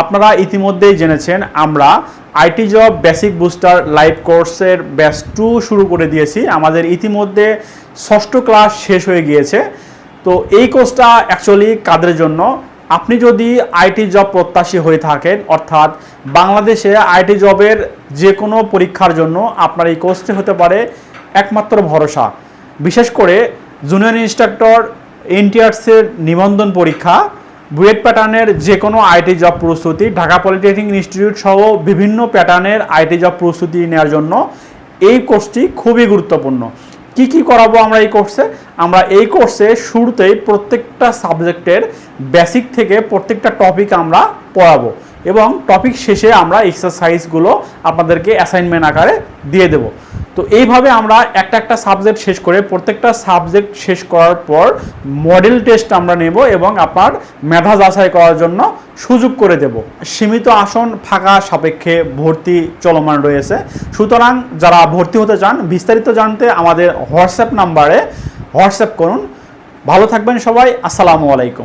আপনারা ইতিমধ্যেই জেনেছেন, আমরা IT job basic booster live কোর্সের ব্যাচ টু শুরু করে দিয়েছি। আমাদের ইতিমধ্যে ষষ্ঠ ক্লাস শেষ হয়ে গিয়েছে। তো এই কোর্সটা অ্যাকচুয়ালি কাদের জন্য? আপনি যদি আইটি জব প্রত্যাশী হয়ে থাকেন, অর্থাৎ বাংলাদেশে আইটি জবের যে কোনো পরীক্ষার জন্য আপনার এই কোর্সটি হতে পারে একমাত্র ভরসা। বিশেষ করে জুনিয়র ইনস্ট্রাক্টর, এনটিআরসির নিবন্ধন পরীক্ষা বুয়েট প্যাটার্নের যে কোনো আইটি জব প্রস্তুতি ঢাকা পলিটেকনিক ইনস্টিটিউট সহ বিভিন্ন প্যাটার্নের আইটি জব প্রস্তুতি নেওয়ার জন্য এই কোর্সটি খুবই গুরুত্বপূর্ণ। কি কি করাবো আমরা এই কোর্সে? আমরা এই কোর্সে শুরুতেই প্রত্যেকটা সাবজেক্টের বেসিক থেকে প্রত্যেকটা টপিক আমরা পড়াবো। এবং টপিক শেষে আমরা এক্সারসাইজগুলো আপনাদেরকে অ্যাসাইনমেন্ট আকারে দিয়ে দেব। তো এইভাবে আমরা একটা একটা সাবজেক্ট শেষ করে প্রত্যেকটা সাবজেক্ট শেষ করার পর মডেল টেস্ট আমরা নেব এবং আপনার মেধা যাচাই করার জন্য সুযোগ করে দেব। সীমিত আসন ফাঁকা সাপেক্ষে ভর্তি চলমান রয়েছে। সুতরাং যারা ভর্তি হতে চান, বিস্তারিত জানতে আমাদের হোয়াটসঅ্যাপ নাম্বারে হোয়াটসঅ্যাপ করুন। ভালো থাকবেন সবাই, আসসালামু আলাইকুম।